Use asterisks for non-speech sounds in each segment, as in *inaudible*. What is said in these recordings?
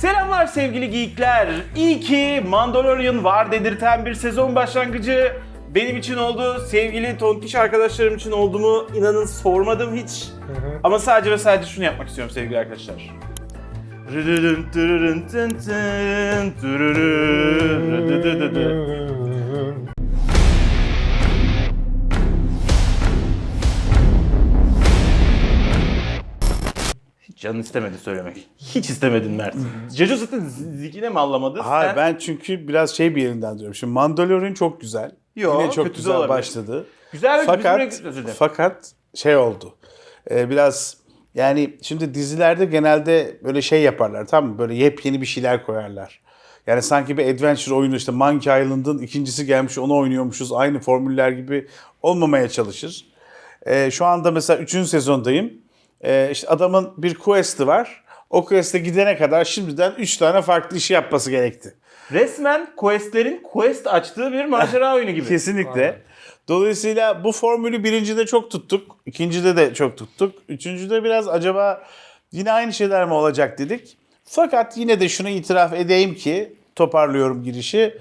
Selamlar sevgili geekler. İyi ki Mandalorian var dedirten bir sezon başlangıcı benim için oldu. Sevgili tontiş arkadaşlarım için oldu mu inanın sormadım hiç. Ama sadece ve sadece şunu yapmak istiyorum sevgili arkadaşlar. Canın istemedi söylemek. Hiç istemedin Mert. Cecu zaten zikine mi anlamadı? Hayır Sen- ben çünkü biraz şey bir yerinden diyorum. Şimdi Mandalorian çok güzel. Yo, Yine çok kötü de güzel olabilir. başladı. Güzel bir Fakat özür dilerim. fakat şey oldu. Ee, biraz yani şimdi dizilerde genelde böyle şey yaparlar tamam mı? Böyle yepyeni bir şeyler koyarlar. Yani sanki bir adventure oyunu işte Monkey Island'ın ikincisi gelmiş onu oynuyormuşuz. Aynı formüller gibi olmamaya çalışır. Ee, şu anda mesela 3. sezondayım. Ee, işte adamın bir quest'i var. O quest'e gidene kadar şimdiden 3 tane farklı işi yapması gerekti. Resmen questlerin quest açtığı bir macera oyunu gibi. *laughs* Kesinlikle. Dolayısıyla bu formülü birincide çok tuttuk. ikincide de çok tuttuk. Üçüncüde biraz acaba yine aynı şeyler mi olacak dedik. Fakat yine de şunu itiraf edeyim ki toparlıyorum girişi.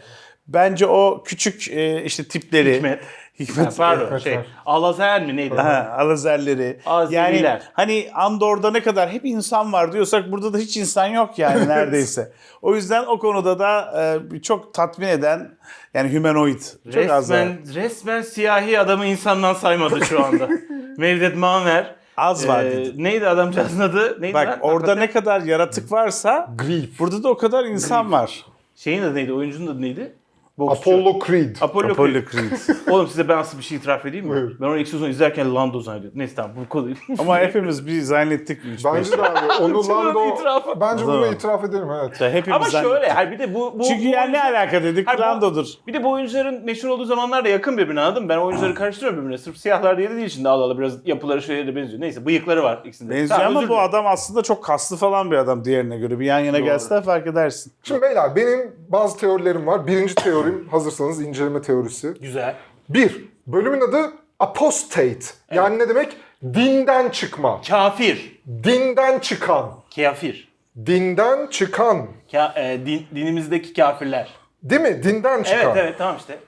Bence o küçük e, işte tipleri Hikmet. Hikmet. Ha, pardon şey. Alazer mi neydi? Ha, Alazerleri. Azeriler. Yani hani Andor'da ne kadar hep insan var diyorsak burada da hiç insan yok yani *laughs* neredeyse. o yüzden o konuda da e, çok tatmin eden yani humanoid. Çok az var. resmen, resmen siyahi adamı insandan saymadı şu anda. *laughs* Mevdet Mamer. Az var Ee, dedi. neydi adamcağızın adı? Neydi Bak lan? orada Hakikaten- ne kadar yaratık varsa Grief. burada da o kadar insan var. Şeyin adı neydi? Oyuncunun adı neydi? Boksçu. Apollo Creed. Apollo, Apollo Creed. Creed. *laughs* Oğlum size ben asıl bir şey itiraf edeyim mi? Buyur. Ben onu ilk sezon izlerken Lando zannediyordum. Neyse tamam bu konuyu. *laughs* Ama hepimiz bir zannettik. üç. Bence de abi. Onu Lando... itirafı. Bence bunu itiraf edelim evet. İşte hepimiz Ama zannettik. şöyle, hayır bir de bu... bu Çünkü bu yani ne alaka dedik Hayır, bu- Lando'dur. Bir de bu oyuncuların meşhur olduğu zamanlarda yakın birbirine anladın mı? Ben oyuncuları *clears throat* karıştırıyorum birbirine. Sırf siyahlar diye de değil şimdi Allah Allah biraz yapıları şöyle de benziyor. Neyse bıyıkları var ikisinde. Benziyor Tamam, ama özür bu dilerim. adam aslında çok kaslı falan bir adam diğerine göre. Bir yan yana Doğru. gelse de fark edersin. Şimdi beyler benim bazı teorilerim var. Birinci teorim hazırsanız inceleme teorisi. Güzel. Bir, bölümün adı apostate. Yani ne demek? Dinden çıkma. Kafir. Dinden çıkan. Kafir. Dinden çıkan. Ka e, din- dinimizdeki kafirler. Değil mi? Dinden çıkan. Evet evet tamam işte.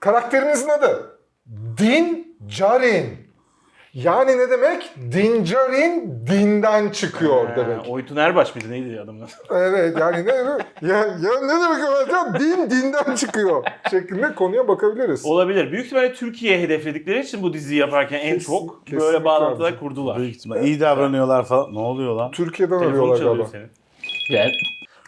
Karakterimizin adı Din Carin. Yani ne demek? Dincarin dinden çıkıyor Ha, demek. Oytun Erbaş mıydı neydi adamın adı? *laughs* Evet yani ne ya, ya ne demek ya? Din dinden çıkıyor şeklinde konuya bakabiliriz. Olabilir. Büyük ihtimalle Türkiye'ye hedefledikleri için bu diziyi yaparken en Kesin- çok böyle bağlantılar abicim. kurdular. Büyük ihtimal. İyi davranıyorlar falan. Ne oluyor lan? Türkiye'den Telefonu arıyorlar galiba. senin. Gel.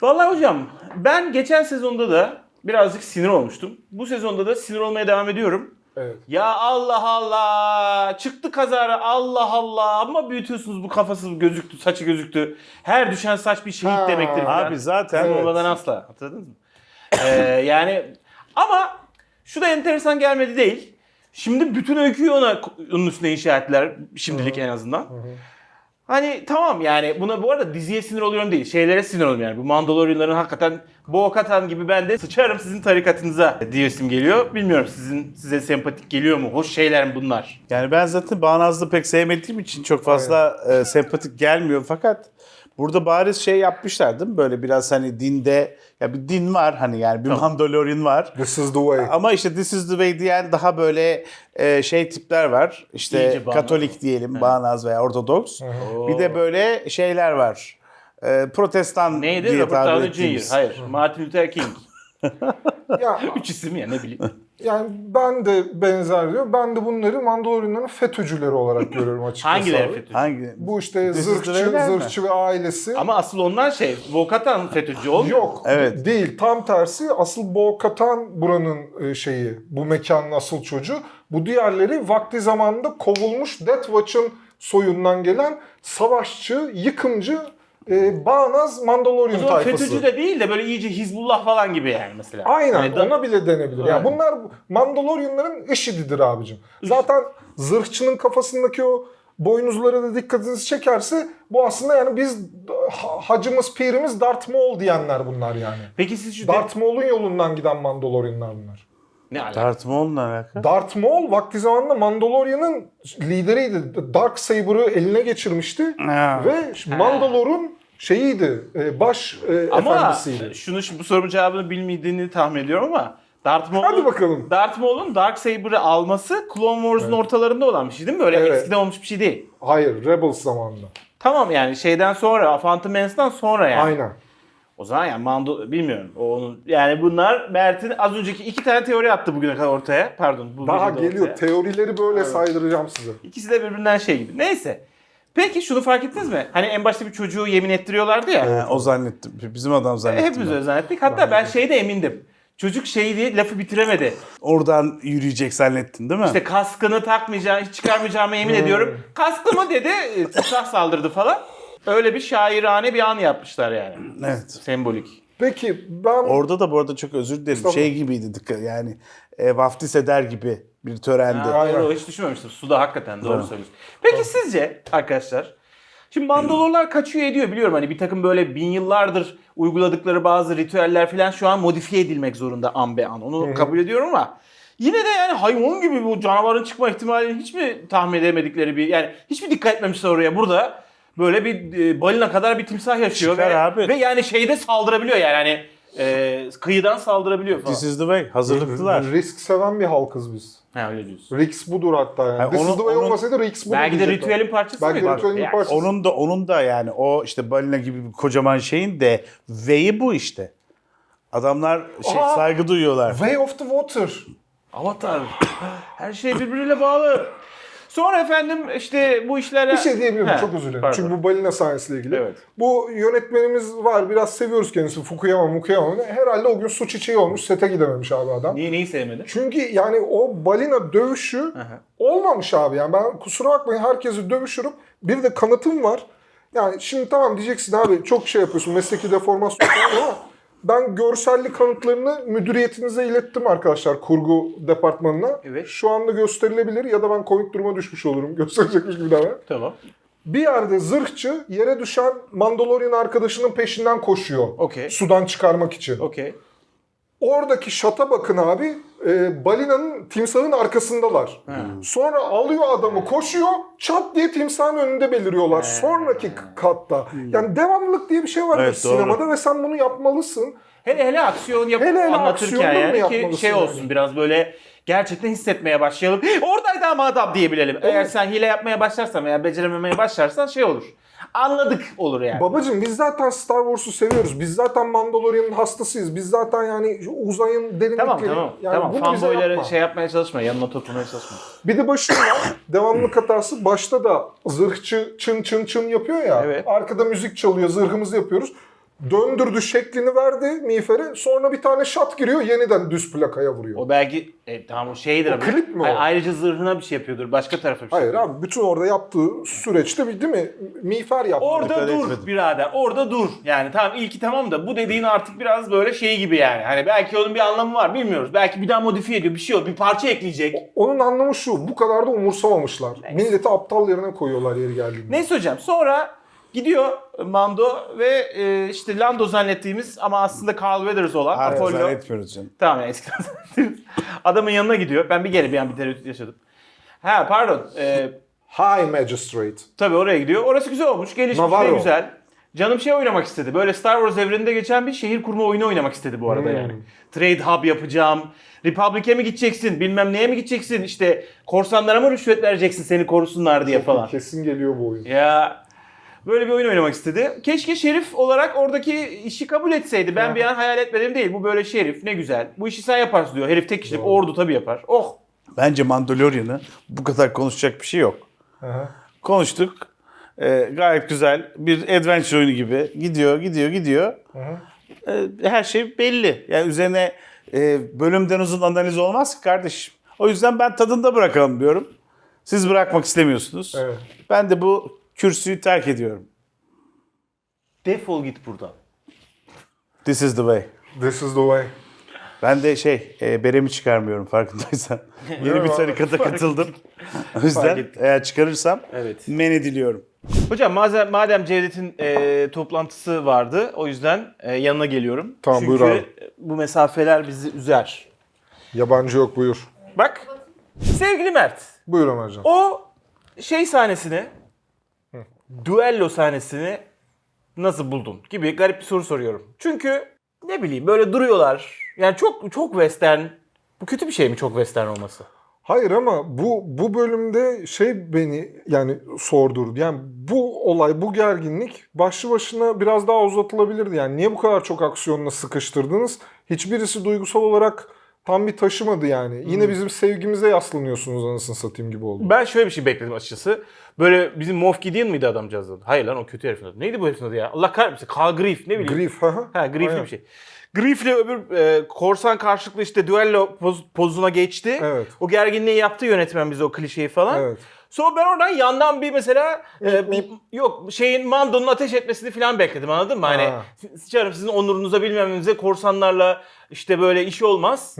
Vallahi hocam ben geçen sezonda da birazcık sinir olmuştum. Bu sezonda da sinir olmaya devam ediyorum. Evet. Ya Allah Allah çıktı kazara Allah Allah ama büyütüyorsunuz bu kafası gözüktü saçı gözüktü. Her düşen saç bir şehit Ha. demektir. falan. Abi zaten Sinir Evet. olmadan asla hatırladınız mı? Ee, yani ama şu da enteresan gelmedi değil. Şimdi bütün öyküyü ona onun üstüne inşa ettiler şimdilik en azından. Hani tamam yani buna bu arada diziye sinir oluyorum değil. Şeylere sinir oluyorum yani. Bu Mandalorianların hakikaten Bo-Katan gibi ben de sıçarım sizin tarikatınıza diyesim geliyor. Bilmiyorum sizin size sempatik geliyor mu? Hoş şeyler mi bunlar? Yani ben zaten Bağnaz'ı pek sevmediğim için çok fazla e, sempatik gelmiyor fakat burada bariz şey yapmışlar değil mi? Böyle biraz hani dinde ya bir din var hani yani bir Tamam. Mandalorian var. This is the way. Ama işte this is the way diyen daha böyle e, şey tipler var. İşte İyice bağnaz. Katolik diyelim, bağnaz veya Ortodoks. Bir de böyle şeyler var. E, protestan Neydi? diye Robert tabir Downey Jr. ettiğimiz. Hayır. Martin Luther King. *laughs* ya, *laughs* Üç isim ya ne bileyim. *laughs* yani ben de benzer diyor. Ben de bunları Mandalorianların FETÖ'cüleri olarak görüyorum açıkçası. *laughs* Hangileri abi. FETÖ'cü? Hangi? Bu işte This zırhçı, zırhçı ve ailesi. Ama asıl ondan şey, Bo-Katan FETÖ'cü olmuyor. Yok. Evet. Değil. Tam tersi. Asıl Bo Katan buranın e, şeyi. Bu mekanın asıl çocuğu. Bu diğerleri vakti zamanında kovulmuş Death Watch'ın soyundan gelen savaşçı, yıkımcı, e, bağnaz O Mandalorian zaman tayfası. FETÖ'cü de değil de böyle iyice Hizbullah falan gibi yani mesela. Aynen Hani da- ona bile denebilir. Yani bunlar Mandalorianların IŞİD'idir abicim. Zaten zırhçının kafasındaki o boynuzlara da dikkatinizi çekerse bu aslında yani biz ha- hacımız pirimiz Darth Maul diyenler bunlar yani. Peki siz şu Darth Maul'un yolundan giden Mandalorianlar bunlar. Ne alaka? Darth Maul'la alakalı. Darth Maul vakti zamanında Mandalorian'ın lideriydi. Dark Saber'ı eline geçirmişti Ha. ve Mandalor'un şeyiydi. e, baş e, Ama efendisiydi. şunu şimdi bu sorunun cevabını bilmediğini tahmin ediyorum ama Darth Maul'un Hadi bakalım. Darth Maul'un Darksaber'ı alması Clone Wars'un ortalarında olan bir şey değil mi? Böyle Evet. eskiden olmuş bir şey değil. Hayır, Rebels zamanında. Tamam yani şeyden sonra, Phantom Menace'dan sonra yani. Aynen. O zaman yani Mando bilmiyorum. O onun yani bunlar Mert'in az önceki iki tane teori attı bugüne kadar ortaya. Pardon. Bu Daha geliyor. ortaya. Teorileri böyle saydıracağım size. İkisi de birbirinden şey gibi. Neyse. Peki şunu fark ettiniz mi? Hani en başta bir çocuğu yemin ettiriyorlardı ya. Ha, o zannettim. Bizim adam zannettim. Hepimiz ben. öyle zannettik. Hatta ben şeyde emindim. Çocuk şey diye lafı bitiremedi. Oradan yürüyecek zannettin değil mi? İşte kaskını takmayacağım, hiç çıkarmayacağıma yemin ediyorum. Kasklı mı dedi, e, timsah saldırdı falan. Öyle bir şairane bir an yapmışlar yani. evet. Sembolik. Peki ben Orada da bu arada çok özür dilerim. Estağfurullah. Şey gibiydi dikkat yani e, vaftiz eder gibi bir törende. Ha, Aynen. doğru, hiç düşünmemiştim. Suda hakikaten doğru Doğru. söylüyorsun. Peki sizce arkadaşlar? Şimdi Mandalorlar kaçıyor ediyor biliyorum hani bir takım böyle bin yıllardır uyguladıkları bazı ritüeller falan şu an modifiye edilmek zorunda an be an. Onu kabul ediyorum ama yine de yani hayvan gibi bu canavarın çıkma ihtimalini hiç mi tahmin edemedikleri bir yani hiç mi dikkat etmemişler oraya burada böyle bir e, balina kadar bir timsah yaşıyor Çıkar ve, abi. ve yani şeyde saldırabiliyor yani hani e, kıyıdan saldırabiliyor falan. This is the way. Hazırlıklılar. risk seven bir halkız biz. Ha öyle diyorsun. Risk budur hatta yani. Ha, This onu- is the way onun- olmasaydı Risk budur Belki de ritüelin parçası Belki mıydı? ritüelin bir Yani parçası. Onun da onun da yani o işte balina gibi bir kocaman şeyin de way'i bu işte. Adamlar şey Aa! saygı duyuyorlar. Way of the Water. Avatar. Her şey birbiriyle bağlı. Sonra efendim işte bu işlere... Bir şey diyebilir miyim? He, Çok özür dilerim. pardon. Çünkü bu balina sahnesiyle ilgili. Evet. Bu yönetmenimiz var. Biraz seviyoruz kendisini. Fukuyama Mukuyama. Herhalde o gün su çiçeği olmuş. Sete gidememiş abi adam. Niye neyi sevmedin? Çünkü yani o balina dövüşü Aha. olmamış abi. Yani ben kusura bakmayın herkesi dövüşürüm. Bir de kanıtım var. Yani şimdi tamam diyeceksin abi çok şey yapıyorsun mesleki deformasyon ama ben görselli kanıtlarını müdüriyetinize ilettim arkadaşlar kurgu departmanına. Evet. Şu anda gösterilebilir ya da ben komik duruma düşmüş olurum. *laughs* Gösterecekmiş gibi davran. Tamam. Bir yerde zırhçı yere düşen Mandalorian arkadaşının peşinden koşuyor. Okey. Sudan çıkarmak için. Okey. Oradaki şata bakın abi. E, balinanın, timsahın arkasındalar. Sonra alıyor adamı koşuyor. Çat diye timsahın önünde beliriyorlar. Sonraki k- katta. Yani devamlılık diye bir şey var Evet, doğru. sinemada ve sen bunu yapmalısın. Hele hele aksiyon yapıp Hele hele anlatırken yani ki şey yani? olsun biraz böyle gerçekten hissetmeye başlayalım. *gasps* Oradaydı ama adam diyebilelim. Eğer sen hile yapmaya başlarsan veya becerememeye başlarsan şey olur. Anladık olur yani. Babacım biz zaten Star Wars'u seviyoruz. Biz zaten Mandalorian'ın hastasıyız. Biz zaten yani uzayın derinlikleri. Tamam tamam. Yani tamam. Fanboyları yapma. şey yapmaya çalışma. Yanına toplamaya çalışma. Bir de başında devamlılık hatası. Başta da zırhçı çın çın çın yapıyor ya. Evet. Arkada müzik çalıyor, zırhımızı yapıyoruz. Döndürdü, şeklini verdi miğferi. Sonra bir tane şat giriyor, yeniden düz plakaya vuruyor. O belki e, tamam o şeydir. O ama. klip mi o? Hayır, Ayrıca zırhına bir şey yapıyordur. Başka tarafa bir şey Hayır yapıyordur. abi bütün orada yaptığı süreçte bir değil mi? Miğfer yaptı. Orada Dikkat dur etmedim. birader. Orada dur. Yani tamam ilki tamam da bu dediğin artık biraz böyle şey gibi yani. Hani belki onun bir anlamı var bilmiyoruz. Belki bir daha modifiye ediyor bir şey oluyor. Bir parça ekleyecek. Onun anlamı şu, bu kadar da umursamamışlar. Milleti aptal yerine koyuyorlar yeri geldiğinde. Neyse hocam sonra gidiyor Mando ve e, işte Lando zannettiğimiz ama aslında Carl Weathers olan Artık Apollo. zannetmiyoruz canım. Tamam yani eskiden zannettiğimiz Adamın yanına gidiyor. Ben bir kere bir an bir tereddüt yaşadım. Ha pardon. E, High Magistrate. Tabii oraya gidiyor. Orası güzel olmuş. Gelişmiş Navarro. de güzel. Canım şey oynamak istedi. Böyle Star Wars evreninde geçen bir şehir kurma oyunu oynamak istedi bu arada Hmm. yani. Trade hub yapacağım. Republic'e mi gideceksin? Bilmem neye mi gideceksin? İşte korsanlara mı rüşvet vereceksin seni korusunlar diye falan. Kesin geliyor bu oyun. Ya böyle bir oyun oynamak istedi. Keşke şerif olarak oradaki işi kabul etseydi. Ben bir an hayal etmedim değil. Bu böyle şerif ne güzel. Bu işi sen yaparsın diyor. Herif tek kişilik ordu tabii yapar. Oh. Bence Mandalorian'ı bu kadar konuşacak bir şey yok. Aha. Konuştuk. Ee, gayet güzel. Bir adventure oyunu gibi. Gidiyor, gidiyor, gidiyor. Ee, her şey belli. Yani üzerine e, bölümden uzun analiz olmaz ki kardeşim. O yüzden ben tadında bırakalım diyorum. Siz bırakmak istemiyorsunuz. Evet. Ben de bu kürsüyü terk ediyorum. Defol git buradan. This is the way. This is the way. Ben de şey, e, beremi çıkarmıyorum farkındaysan. *laughs* Yeni bir tarikata katıldım. o yüzden eğer çıkarırsam Evet. men ediliyorum. Hocam madem, madem Cevdet'in e, toplantısı vardı o yüzden e, yanına geliyorum. Tamam, Çünkü buyur abi. bu mesafeler bizi üzer. Yabancı yok buyur. Bak sevgili Mert Buyur Ömercan. o şey sahnesini duello sahnesini nasıl buldun gibi garip bir soru soruyorum. Çünkü ne bileyim böyle duruyorlar. Yani çok çok western. Bu kötü bir şey mi çok western olması? Hayır ama bu bu bölümde şey beni yani sordurdu. Yani bu olay, bu gerginlik başlı başına biraz daha uzatılabilirdi. Yani niye bu kadar çok aksiyonla sıkıştırdınız? Hiçbirisi duygusal olarak tam bir taşımadı yani. Yine bizim sevgimize yaslanıyorsunuz anasını satayım gibi oldu. Ben şöyle bir şey bekledim açıkçası. Böyle bizim Moff Gideon mıydı adamcağız adı? Hayır lan o kötü herifin adı. Neydi bu herifin adı ya? Allah kahretmesin. Carl Grief ne bileyim. Grief ha. Ha Grief'li Aynen. bir şey. Grief'le öbür e, korsan karşılıklı işte düello poz- pozuna geçti. Evet. O gerginliği yaptı yönetmen bize o klişeyi falan. Evet. Sonra ben oradan yandan bir mesela e, yok şeyin Mando'nun ateş etmesini falan bekledim anladın mı? Hani Ha. sıçarım sizin onurunuza bilmemenize korsanlarla işte böyle iş olmaz.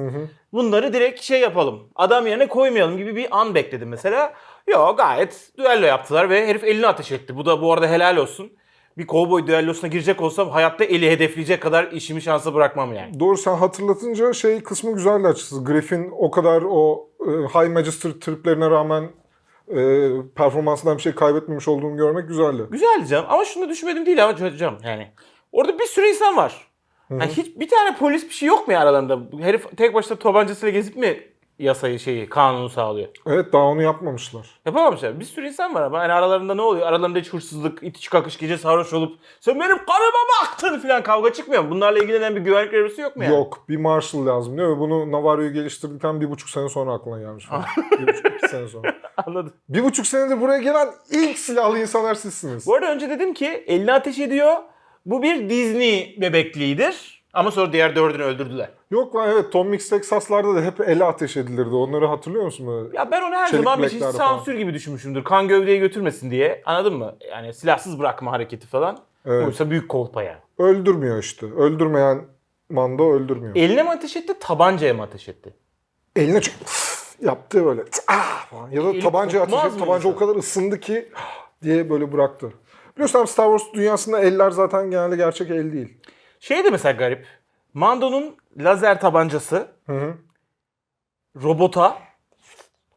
Bunları direkt şey yapalım. Adam yerine koymayalım gibi bir an bekledim mesela. Yok gayet düello yaptılar ve herif elini ateş etti. Bu da bu arada helal olsun. Bir kovboy düellosuna girecek olsam hayatta eli hedefleyecek kadar işimi şansa bırakmam yani. Doğru sen hatırlatınca şey kısmı güzeldi açıkçası. Griffin o kadar o e, High Magister triplerine rağmen e, performansından bir şey kaybetmemiş olduğunu görmek güzeldi. Güzeldi canım ama şunu da düşünmedim değil ama hocam yani. Orada bir sürü insan var. Yani hiç bir tane polis bir şey yok mu ya aralarında? Herif tek başına tabancasıyla gezip mi yasayı şeyi kanunu sağlıyor? Evet daha onu yapmamışlar. Yapamamışlar. Bir sürü insan var ama hani aralarında ne oluyor? Aralarında hiç hırsızlık, itiş kakış gece sarhoş olup sen benim karıma baktın falan kavga çıkmıyor mu? Bunlarla ilgilenen bir güvenlik görevlisi yok mu yani? Yok bir Marshall lazım değil mi? Bunu Navarro'yu geliştirdikten bir buçuk sene sonra aklına gelmiş. falan. *laughs* bir buçuk iki sene sonra. *laughs* Anladım. Bir buçuk senedir buraya gelen ilk silahlı insanlar sizsiniz. Bu arada önce dedim ki elini ateş ediyor. Bu bir Disney bebekliğidir. Ama sonra diğer dördünü öldürdüler. Yok lan evet Tom Mix Texas'larda da hep ele ateş edilirdi. Onları hatırlıyor musun? Ya ben onu her Çelik zaman bir falan. sansür gibi düşünmüşümdür. Kan gövdeyi götürmesin diye. Anladın mı? Yani silahsız bırakma hareketi falan. Evet. Oysa büyük kolpa yani. Öldürmüyor işte. Öldürmeyen Mando öldürmüyor. Eline mi ateş etti, tabancaya mı ateş etti? Eline çok yaptı böyle. Ah falan. Ya da Eli tabanca kokmaz ateş etti. Tabanca o kadar ısındı ki diye böyle bıraktı. Biliyorsun Star Wars dünyasında eller zaten genelde gerçek el değil. Şey de mesela garip. Mando'nun lazer tabancası Hı hı. robota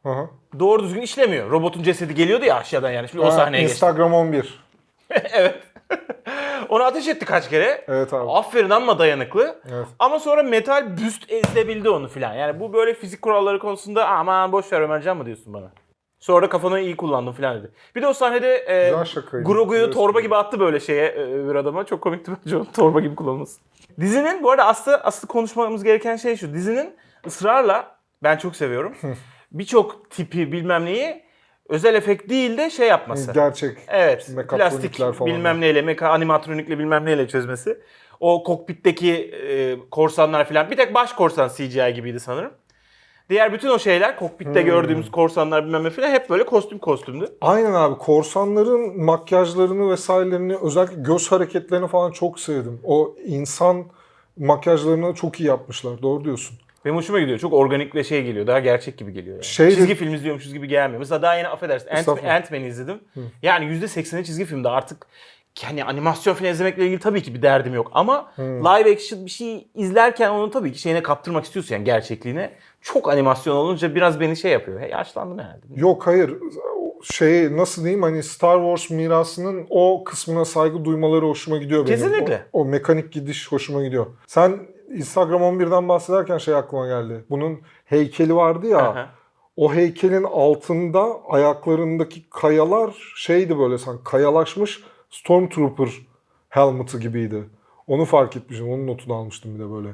Hı hı. doğru düzgün işlemiyor. Robotun cesedi geliyordu ya aşağıdan yani. Şimdi o Ha, sahneye geçti. Instagram 11. *laughs* evet. *laughs* Onu ateş etti kaç kere. Evet abi. Aferin ama dayanıklı. Evet. Ama sonra metal büst ezilebildi onu filan. Yani bu böyle fizik kuralları konusunda aman boş ver Ömercan mı diyorsun bana? Sonra kafanı iyi kullandın filan dedi. Bir de o sahnede e. Grogu'yu torba gibi attı böyle şeye e, bir adama. Çok komikti bence onun torba gibi kullanması. Dizinin bu arada aslı, aslı konuşmamız gereken şey şu. Dizinin ısrarla ben çok seviyorum. Birçok tipi bilmem neyi özel efekt değil de şey yapması. Gerçek. Evet. Plastik falan. bilmem neyle, meka animatronikle bilmem neyle çözmesi. O kokpitteki e, korsanlar falan. Bir tek baş korsan CGI gibiydi sanırım. Diğer bütün o şeyler kokpitte Hmm. gördüğümüz korsanlar bilmem ne falan hep böyle kostüm kostümdü. Aynen abi. Korsanların makyajlarını vesairelerini özellikle göz hareketlerini falan çok sevdim. O insan makyajlarını çok iyi yapmışlar. Doğru diyorsun. Benim hoşuma gidiyor. Çok organik ve şey geliyor. Daha gerçek gibi geliyor. Yani. Şey de- çizgi film izliyormuşuz gibi gelmiyor. Mesela daha yeni affedersin Ant-. Ant-Man'i izledim. Yani %80'i çizgi filmde artık yani animasyon falan izlemekle ilgili tabii ki bir derdim yok. Ama live action bir şey izlerken onu tabii ki şeyine kaptırmak istiyorsun yani gerçekliğine. Çok animasyon olunca biraz beni şey yapıyor. Hey, yaşlandım herhalde. Yok hayır. Şey nasıl diyeyim hani Star Wars mirasının o kısmına saygı duymaları hoşuma gidiyor benim. Kesinlikle. O, o mekanik gidiş hoşuma gidiyor. Sen Instagram 11'den bahsederken şey aklıma geldi. Bunun heykeli vardı ya. Aha. O heykelin altında ayaklarındaki kayalar şeydi böyle sanki kayalaşmış Stormtrooper helmet'ı gibiydi. Onu fark etmişim. Onun notunu almıştım bir de böyle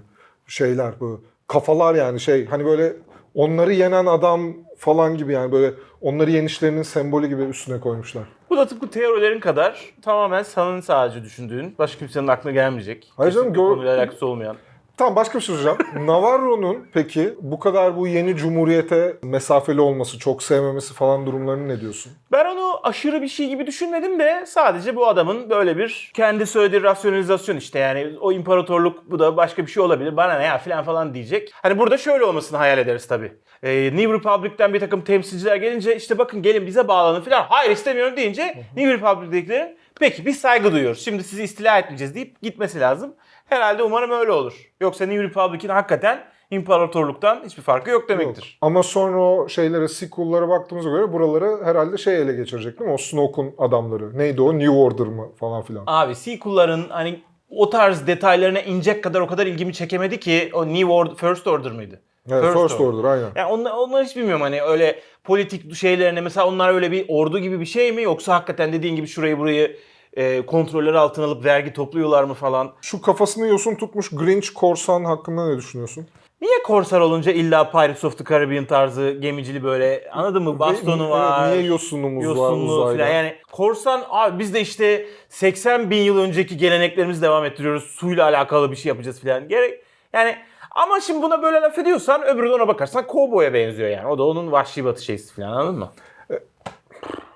şeyler böyle kafalar yani şey hani böyle onları yenen adam falan gibi yani böyle onları yenişlerinin sembolü gibi üstüne koymuşlar. Bu da tıpkı teorilerin kadar tamamen senin sadece düşündüğün, başka kimsenin aklına gelmeyecek. Hayır canım, gör- konuyla alakası olmayan. Tamam başka bir şey soracağım. *laughs* Navarro'nun peki bu kadar bu yeni cumhuriyete mesafeli olması, çok sevmemesi falan durumlarını ne diyorsun? Ben onu aşırı bir şey gibi düşünmedim de sadece bu adamın böyle bir kendi söylediği rasyonalizasyon işte yani o imparatorluk bu da başka bir şey olabilir bana ne ya falan falan diyecek. Hani burada şöyle olmasını hayal ederiz tabii. Ee, New Republic'ten bir takım temsilciler gelince işte bakın gelin bize bağlanın falan. Hayır istemiyorum deyince New Republic'tekilerin peki biz saygı duyuyoruz. Şimdi sizi istila etmeyeceğiz deyip gitmesi lazım. Herhalde umarım öyle olur. Yoksa New Republic'in hakikaten imparatorluktan hiçbir farkı yok demektir. Ama sonra o şeylere, sequel'lara baktığımıza göre buraları herhalde şey ele geçirecek değil mi? O Snoke'un adamları. Neydi o? New Order mı falan filan. Abi sequel'ların hani o tarz detaylarına inecek kadar o kadar ilgimi çekemedi ki o New Order, First Order mıydı? Evet, First, Order. aynen. Yani onlar, onlar hiç bilmiyorum hani öyle politik şeylerine mesela onlar öyle bir ordu gibi bir şey mi yoksa hakikaten dediğin gibi şurayı burayı e, kontrolleri altına alıp vergi topluyorlar mı falan. Şu kafasını yosun tutmuş Grinch korsan hakkında ne düşünüyorsun? Niye korsar olunca illa Pirates of the Caribbean tarzı gemicili böyle anladın mı bastonu var. niye yosunumuz var yosunlu uzayda? falan yani korsan abi biz de işte 80 bin yıl önceki geleneklerimizi devam ettiriyoruz suyla alakalı bir şey yapacağız falan gerek yani ama şimdi buna böyle laf ediyorsan öbürü de ona bakarsan kovboya benziyor yani o da onun vahşi batı şeysi falan anladın mı?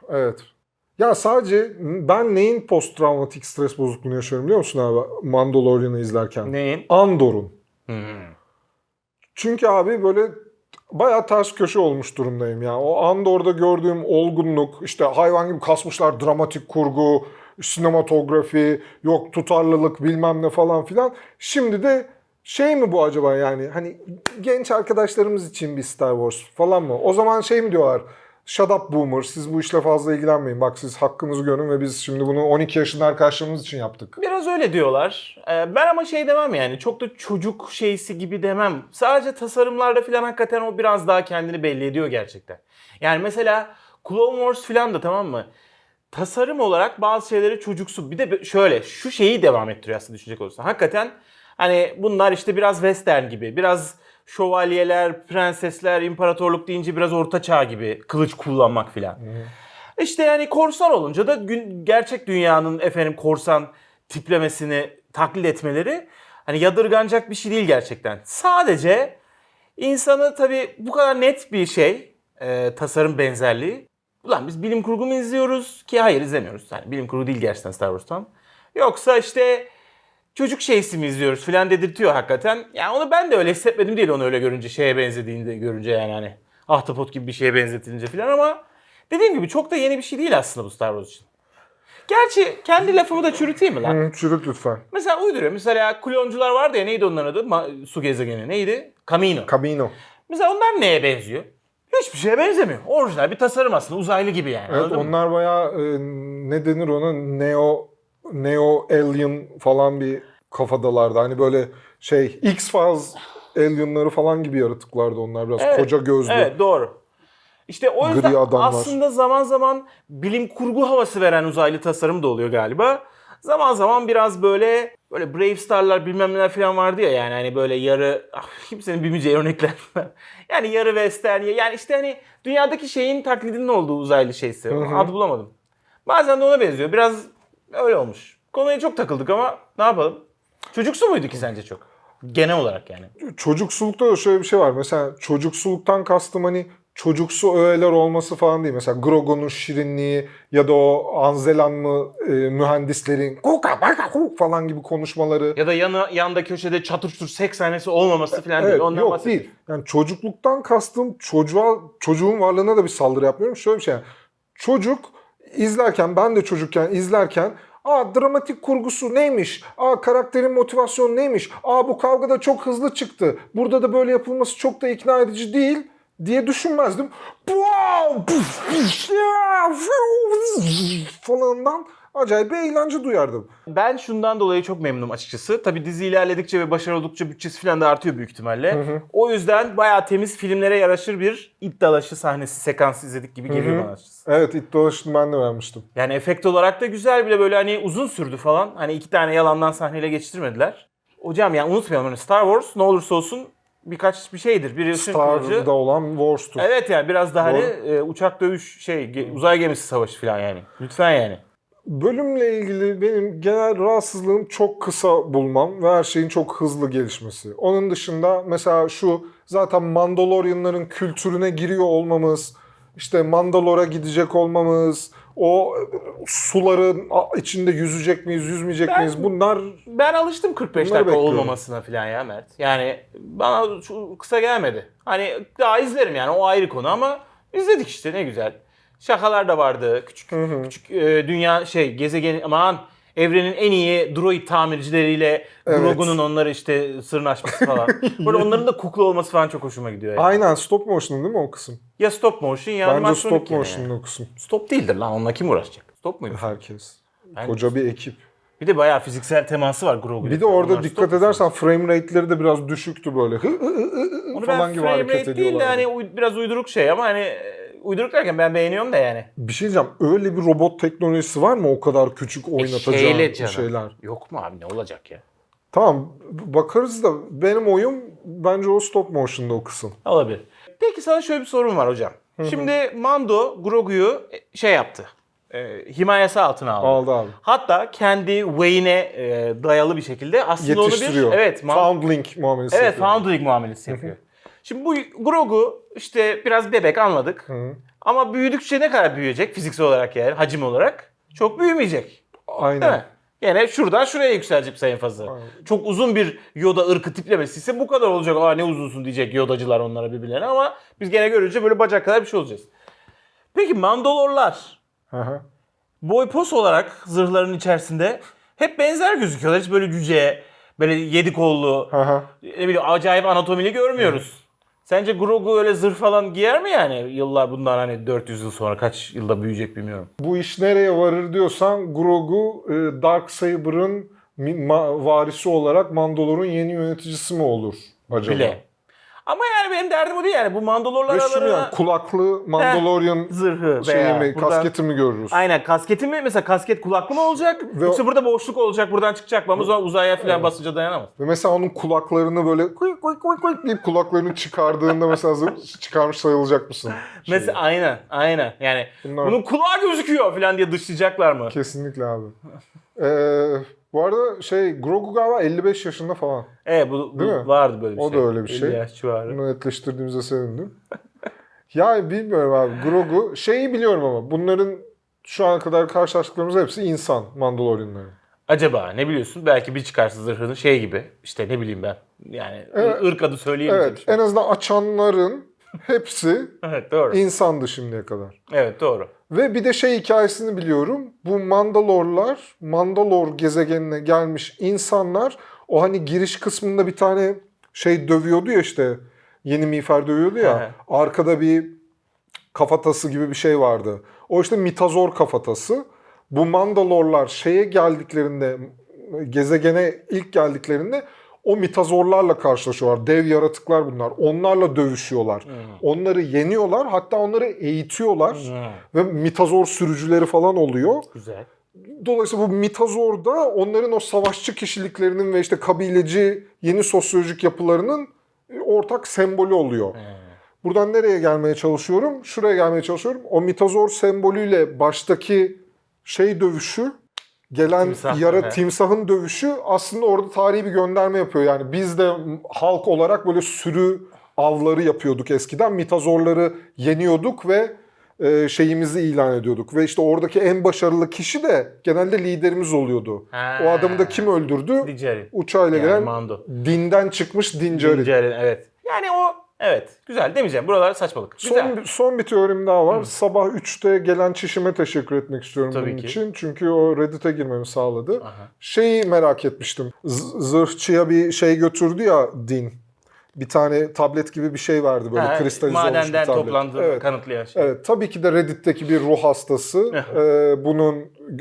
Evet. Ya sadece ben neyin post travmatik stres bozukluğunu yaşıyorum biliyor musun abi? Mandalorian'ı izlerken. Neyin? Andor'un. Hmm. Çünkü abi böyle bayağı ters köşe olmuş durumdayım ya. O Andor'da gördüğüm olgunluk, işte hayvan gibi kasmışlar, dramatik kurgu, sinematografi, yok tutarlılık bilmem ne falan filan. Şimdi de şey mi bu acaba yani hani genç arkadaşlarımız için bir Star Wars falan mı? O zaman şey mi diyorlar? Shut up boomer siz bu işle fazla ilgilenmeyin. Bak siz hakkınızı görün ve biz şimdi bunu 12 yaşında arkadaşlarımız için yaptık. Biraz öyle diyorlar. Ee, ben ama şey demem yani çok da çocuk şeysi gibi demem. Sadece tasarımlarda falan hakikaten o biraz daha kendini belli ediyor gerçekten. Yani mesela Clone Wars falan da tamam mı? Tasarım olarak bazı şeyleri çocuksu. Bir de şöyle şu şeyi devam ettiriyor aslında düşünecek olursan. Hakikaten hani bunlar işte biraz western gibi, biraz şövalyeler, prensesler, imparatorluk deyince biraz orta çağ gibi kılıç kullanmak filan. İşte yani korsan olunca da gün, gerçek dünyanın efendim korsan tiplemesini taklit etmeleri hani yadırganacak bir şey değil gerçekten. Sadece insanı tabii bu kadar net bir şey e, tasarım benzerliği. Ulan biz bilim kurgu mu izliyoruz ki hayır izlemiyoruz. Yani bilim kurgu değil gerçekten Star Wars'tan. Yoksa işte çocuk şeysi mi izliyoruz filan dedirtiyor hakikaten. Yani onu ben de öyle hissetmedim değil onu öyle görünce şeye benzediğinde görünce yani hani ahtapot gibi bir şeye benzetilince filan ama dediğim gibi çok da yeni bir şey değil aslında bu Star Wars için. Gerçi kendi lafımı da çürüteyim mi lan? Hı, çürüt lütfen. Mesela uyduruyor. Mesela kloncular vardı ya neydi onların adı? Ma- su gezegeni neydi? Camino. Camino. Mesela onlar neye benziyor? Hiçbir şeye benzemiyor. Orijinal bir tasarım aslında. Uzaylı gibi yani. Evet onlar bayağı e, ne denir ona neo neo alien falan bir kafadalardı. Hani böyle şey X-Files alienları falan gibi yaratıklardı onlar biraz Evet, koca gözlü. Evet doğru. İşte o yüzden aslında zaman zaman bilim kurgu havası veren uzaylı tasarım da oluyor galiba. Zaman zaman biraz böyle böyle Brave Star'lar bilmem neler falan vardı ya yani hani böyle yarı ah, kimsenin bilmeyeceği örnekler. *laughs* yani yarı western yani işte hani dünyadaki şeyin taklidinin olduğu uzaylı şeysi. Hı hı. Adı bulamadım. Bazen de ona benziyor. Biraz öyle olmuş. Konuya çok takıldık ama ne yapalım? Çocuksu muydu ki sence çok? Genel olarak yani. Çocuksulukta da şöyle bir şey var. Mesela çocuksuluktan kastım hani çocuksu öğeler olması falan değil. Mesela Grogu'nun şirinliği ya da o Anzelan e, mühendislerin kuka baka kuk falan gibi konuşmaları. Ya da yanı, yanda köşede çatır çutur seks sahnesi olmaması falan değil. Evet, Ondan yok değil. Yani çocukluktan kastım çocuğa çocuğun varlığına da bir saldırı yapmıyorum. Şöyle bir şey. yani, Çocuk izlerken ben de çocukken izlerken Aa dramatik kurgusu neymiş? Aa karakterin motivasyonu neymiş? Aa bu kavgada çok hızlı çıktı. Burada da böyle yapılması çok da ikna edici değil diye düşünmezdim. Falandan acayip bir eğlence duyardım. Ben şundan dolayı çok memnunum açıkçası. Tabii dizi ilerledikçe ve başarılı oldukça bütçesi falan da artıyor büyük ihtimalle. O yüzden bayağı temiz filmlere yaraşır bir dalaşı sahnesi sekansı izledik gibi geliyor bana açıkçası. Evet it ben de vermiştim. Yani efekt olarak da güzel bile böyle hani uzun sürdü falan. Hani iki tane yalandan sahneyle geçiştirmediler. Hocam yani unutmayalım hani Star Wars ne olursa olsun birkaç bir şeydir. Bir. Star'da olan Wars'tu. Evet yani biraz daha hani e, uçak dövüş şey uzay gemisi savaşı falan yani. Lütfen yani. Bölümle ilgili benim genel rahatsızlığım çok kısa bulmam ve her şeyin çok hızlı gelişmesi. Onun dışında mesela şu zaten Mandalorianların kültürüne giriyor olmamız, işte Mandalor'a gidecek olmamız, o suların içinde yüzecek miyiz, yüzmeyecek Ben- miyiz bunlar Ben alıştım 45 Bunları dakika bekliyorum. olmamasına falan ya Mert. Yani bana kısa gelmedi. Hani daha izlerim yani o ayrı konu ama izledik işte ne güzel. Şakalar da vardı. Küçük küçük e, dünya şey gezegen aman evrenin en iyi droid tamircileriyle Evet. Grogu'nun onları işte sırnaşması falan. *laughs* Böyle onların da kukla olması falan çok hoşuma gidiyor. Yani. Aynen stop motion değil mi o kısım? Ya stop motion ya Bence stop yani. motion'ın o kısım. Stop değildir lan onunla kim uğraşacak? Stop muydu? Herkes. Ben- Koca bir ekip. Bir de bayağı fiziksel teması var Grogu'yla. Bir de orada Onlar dikkat edersen frame rate'leri de biraz düşüktü böyle. Hı, hı, hı, hı, Onu falan ben gibi frame hareket rate değil de hani biraz uyduruk şey ama hani e, uyduruk derken ben beğeniyorum da yani. Bir şey diyeceğim. Öyle bir robot teknolojisi var mı o kadar küçük oynatacağın Şeyle canım. şeyler? Yok mu abi ne olacak ya? Tamam bakarız da benim oyum bence o stop motion'da o kısım. Olabilir. Peki sana şöyle bir sorum var hocam. Şimdi Mando Grogu'yu e, şey yaptı. E, himayesi altına aldı. Aldı abi. Hatta kendi Wayne'e e, dayalı bir şekilde aslında onu bir evet Foundling muamelesi evet yapıyor. foundling muamelesi yapıyor. Şimdi bu Grogu işte biraz bebek anladık. Hı. Ama büyüdükçe ne kadar büyüyecek fiziksel olarak yani hacim olarak? Çok büyümeyecek. Değil mi? Aynen. Yine şuradan şuraya yükselecek sayın fazla. Aynen. Çok uzun bir Yoda ırkı tiplemesi ise bu kadar olacak. Aa ne uzunsun diyecek Yodacılar onlara birbirlerine ama biz gene görünce böyle bacak kadar bir şey olacağız. Peki Mandalorlar boy pos olarak zırhların içerisinde hep benzer gözüküyorlar. Hiç böyle cüce, böyle yedi kollu, ne bileyim acayip anatomili görmüyoruz. Sence Grogu öyle zırh falan giyer mi yani? Yıllar bundan hani 400 yıl sonra kaç yılda büyüyecek bilmiyorum. Bu iş nereye varır diyorsan Grogu e, Darksaber'ın mi- ma- varisi olarak Mandalor'un yeni yöneticisi mi olur acaba? Bile. Ama yani benim derdim o değil yani. Bu Mandalorlar aralarına kulaklı Mandalorian zırhı şeyi veya mi, buradan- kasketi mi görürüz? Aynen kasketi mi? Mesela kasket kulaklı mı olacak? Ve Yoksa burada boşluk olacak buradan çıkacak mı? Ama zaman uzaya falan basınca dayanamaz. Ve mesela onun kulaklarını böyle kuy kuy kuy kuy deyip kulaklarını çıkardığında mesela *laughs* çıkarmış sayılacak mısın? *laughs* Şeyi. Mesela aynen aynen yani Bunlar- bunun kulağı gözüküyor falan diye dışlayacaklar mı? Kesinlikle abi. *laughs* Ee, bu arada şey Grogu galiba 55 yaşında falan. Evet bu, bu Değil mi? vardı böyle bir O da şey. öyle bir şey. 50 yaş civarı. Bunu netleştirdiğimize sevindim. *laughs* ya bilmiyorum abi Grogu şeyi biliyorum ama bunların şu ana kadar karşılaştıklarımız hepsi insan Mandalorianların. Acaba ne biliyorsun? Belki bir çıkarsa zırhını şey gibi. işte ne bileyim ben. Yani Evet. ırk adı söyleyemeyeceğim. Evet en azından açanların hepsi *laughs* Evet doğru. insandı şimdiye kadar. Evet doğru. Ve bir de şey hikayesini biliyorum. Bu Mandalorlar, Mandalor gezegenine gelmiş insanlar o hani giriş kısmında bir tane şey dövüyordu ya işte yeni miğfer dövüyordu ya. He. arkada bir kafatası gibi bir şey vardı. O işte mitazor kafatası. Bu Mandalorlar şeye geldiklerinde gezegene ilk geldiklerinde o mitazorlarla karşılaşıyorlar. Dev yaratıklar bunlar. Onlarla dövüşüyorlar. Onları yeniyorlar. Hatta onları eğitiyorlar. Hmm, Ve mitazor sürücüleri falan oluyor. Güzel. Dolayısıyla bu mitazor da onların o savaşçı kişiliklerinin ve işte kabileci yeni sosyolojik yapılarının e, ortak sembolü oluyor. Hmm. Buradan nereye gelmeye çalışıyorum? Şuraya gelmeye çalışıyorum. O mitazor sembolüyle baştaki şey dövüşü gelen Timsah, yara evet. timsahın dövüşü aslında orada tarihi bir gönderme yapıyor. Yani biz de halk olarak böyle sürü avları yapıyorduk eskiden. Mitazorları yeniyorduk ve e, şeyimizi ilan ediyorduk. Ve işte oradaki en başarılı kişi de genelde liderimiz oluyordu. Ha. O adamı da kim öldürdü? Dicari. Uçağıyla Yani gelen Mando. dinden çıkmış Dinjari. Dicari evet. Yani o evet güzel demeyeceğim. Buralar saçmalık. Güzel. Son, son bir teorim daha var. Sabah 3'te gelen çişime teşekkür etmek istiyorum Tabii bunun ki. için. Çünkü o Reddit'e girmemi sağladı. Aha. Şeyi merak etmiştim. Z- zırhçıya bir şey götürdü ya din. Bir tane tablet gibi bir şey vardı böyle Ha, kristalize olmuş bir madenden toplandığını Evet. kanıtlayan şey. Evet, tabii ki de Reddit'teki bir ruh hastası *laughs* e, bunun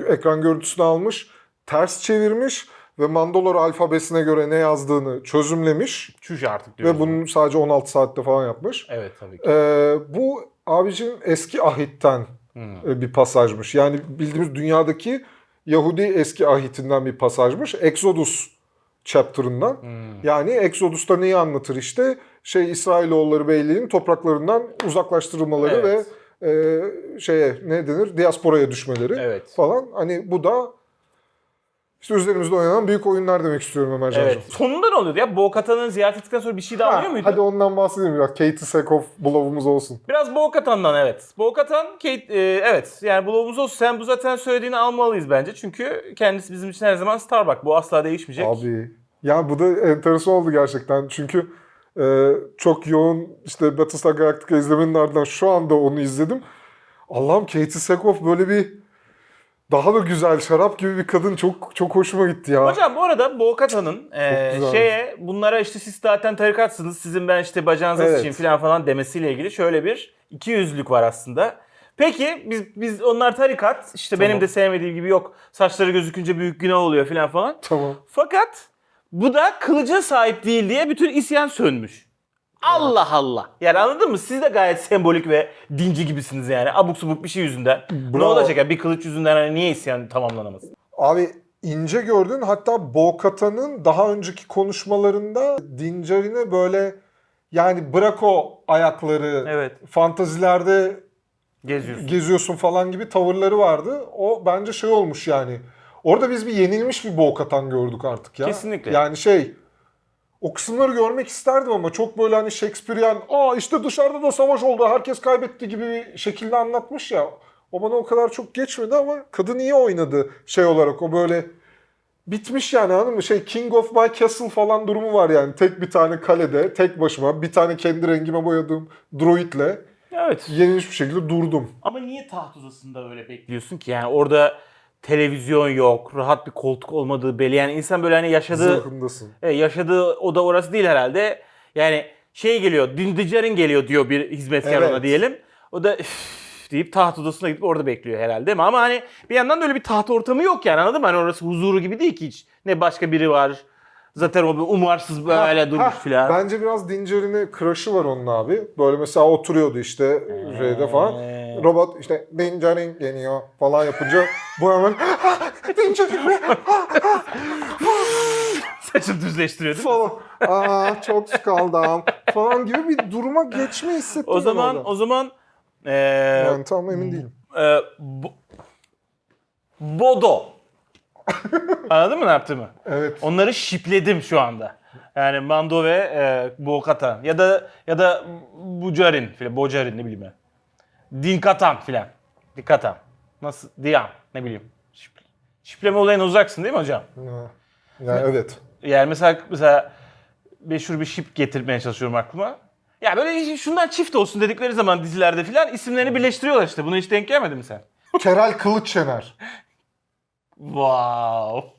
ekran görüntüsünü almış, ters çevirmiş ve Mandalor alfabesine göre ne yazdığını çözümlemiş Çüş artık diyoruz. ve bunu sadece 16 saatte falan yapmış. Evet tabii ki. Ee, bu abicim eski ahitten Hmm. e, bir pasajmış. Yani bildiğimiz dünyadaki Yahudi eski ahitinden bir pasajmış. Exodus chapter'ından. Hmm. Yani Exodus'ta neyi anlatır işte? Şey İsrailoğulları beyliğinin topraklarından uzaklaştırılmaları Evet. ve e, şeye ne denir? Diasporaya düşmeleri Evet. falan. Hani bu da işte üzerimizde oynanan büyük oyunlar demek istiyorum Ömer Can'cığım. Evet. Sonunda ne oluyordu ya? Bo-Katan'ın ziyaret ettikten sonra bir şey daha Ha, oluyor muydu? hadi ondan bahsedeyim biraz. Katie Sackhoff blow'umuz olsun. Biraz Bo-Katan'dan evet. Bo-Katan, Kate, e, evet. Yani bulabuz olsun. Sen bu zaten söylediğini almalıyız bence. Çünkü kendisi bizim için her zaman Starbuck. Bu asla değişmeyecek. Abi ya bu da enteresan oldu gerçekten. Çünkü e, çok yoğun işte Battlestar Galactica izlemenin ardından şu anda onu izledim. Allah'ım Katie Sackhoff böyle bir Daha da güzel şarap gibi bir kadın çok çok hoşuma gitti ya. Hocam bu arada Bo-Katan'ın e, şeye bunlara işte siz zaten tarikatsınız sizin ben işte bacağınıza Evet. sıçayım falan falan demesiyle ilgili şöyle bir iki yüzlülük var aslında. Peki biz biz onlar tarikat işte benim Tamam. de sevmediğim gibi yok saçları gözükünce büyük günah oluyor falan falan. Tamam. Fakat bu da kılıca sahip değil diye bütün isyan sönmüş. Allah Allah. Yani anladın mı? Siz de gayet sembolik ve dinci gibisiniz yani. Abuk subuk bir şey yüzünden. Ne Bravo. olacak ya? Bir kılıç yüzünden hani niye isyan tamamlanamaz? Abi ince gördün hatta Bo-Katan'ın daha önceki konuşmalarında Dinjarin'e böyle yani bırak o ayakları Evet. fantazilerde Geziyorsun. geziyorsun falan gibi tavırları vardı. O bence şey olmuş yani. Orada biz bir yenilmiş bir Bo-Katan gördük artık ya. Kesinlikle. Yani şey o kısımları görmek isterdim ama çok böyle hani Shakespearean aa işte dışarıda da savaş oldu herkes kaybetti gibi bir şekilde anlatmış ya. O bana o kadar çok geçmedi ama kadın iyi oynadı şey olarak o böyle bitmiş yani anladın mı? Şey King of My Castle falan durumu var yani. Tek bir tane kalede, tek başıma bir tane kendi rengime boyadığım droidle Evet. yenilmiş bir şekilde durdum. Ama niye taht odasında öyle bekliyorsun ki? Yani orada televizyon yok, rahat bir koltuk olmadığı belli. Yani insan böyle hani yaşadığı Zırhındasın. e, yaşadığı oda orası değil herhalde. Yani şey geliyor, Dindicar'ın geliyor diyor bir hizmetkar Evet. ona diyelim. O da "Üf" deyip taht odasına gidip orada bekliyor herhalde? Ama hani bir yandan da öyle bir taht ortamı yok yani anladın mı? Hani orası huzuru gibi değil ki hiç. Ne başka biri var. Zaten o bir umarsız böyle durmuş Hah, filan. Bence biraz Dincer'ine crush'ı var onun abi. Böyle mesela oturuyordu işte şeyde falan. Ee. Robot işte Dincer'in geliyor falan yapınca *laughs* bu hemen "Ah, Dincer'in mi?" *laughs* Saçını düzleştiriyor değil mi? falan. Aa çok sıkıldım falan gibi bir duruma geçme hissettim. O zaman orada. o zaman eee yani tam emin değilim. Ee, bo- Bodo. *laughs* Anladın mı ne yaptığımı? Evet. Onları şipledim şu anda. Yani Mando ve e, Bo-Katan ya da ya da Bucarin filan, Bocarin ne bileyim ben. Dinkatan filan. Dinkatan. Nasıl? Diyan ne bileyim. Şip- Şipleme olayına uzaksın değil mi hocam? Yani evet. Yani mesela mesela meşhur bir şip getirmeye çalışıyorum aklıma. Ya böyle şundan çift olsun dedikleri zaman dizilerde filan isimlerini birleştiriyorlar işte. Buna hiç denk gelmedin mi sen? Keral Kılıçşener. *laughs* Wow.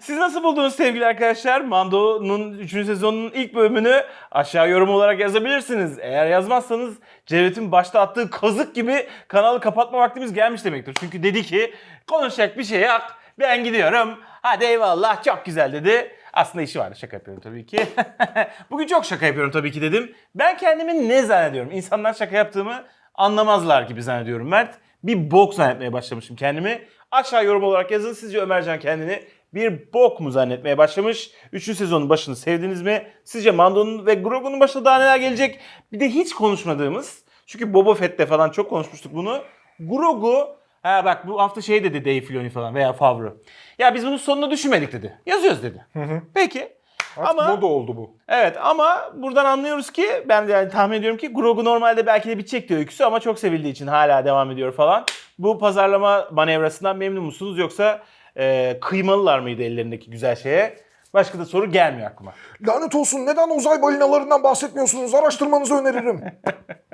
Siz nasıl buldunuz sevgili arkadaşlar? Mando'nun 3. sezonunun ilk bölümünü aşağı yorum olarak yazabilirsiniz. Eğer yazmazsanız Cevdet'in başta attığı kazık gibi kanalı kapatma vaktimiz gelmiş demektir. Çünkü dedi ki konuşacak bir şey yok. Ben gidiyorum. Hadi eyvallah çok güzel dedi. Aslında işi vardı şaka yapıyorum tabii ki. *laughs* Bugün çok şaka yapıyorum tabii ki dedim. Ben kendimi ne zannediyorum? İnsanlar şaka yaptığımı anlamazlar gibi zannediyorum Mert. Bir bok zannetmeye başlamışım kendimi. Aşağı yorum olarak yazın. Sizce Ömercan kendini bir bok mu zannetmeye başlamış? Üçüncü sezonun başını sevdiniz mi? Sizce Mando'nun ve Grogu'nun başına daha neler gelecek? Bir de hiç konuşmadığımız, çünkü Boba Fett'te falan çok konuşmuştuk bunu. Grogu, ha bak bu hafta şey dedi Dave Filoni falan veya Favreau. Ya biz bunun sonunu düşünmedik dedi. Yazıyoruz dedi. Peki. Artık Ama moda oldu bu. Evet ama buradan anlıyoruz ki ben yani tahmin ediyorum ki Grogu normalde belki de bitecekti öyküsü ama çok sevildiği için hala devam ediyor falan. Bu pazarlama manevrasından memnun musunuz yoksa e, kıymalılar mıydı ellerindeki güzel şeye? Başka da soru gelmiyor aklıma. Lanet olsun neden uzay balinalarından bahsetmiyorsunuz? Araştırmanızı öneririm. *laughs*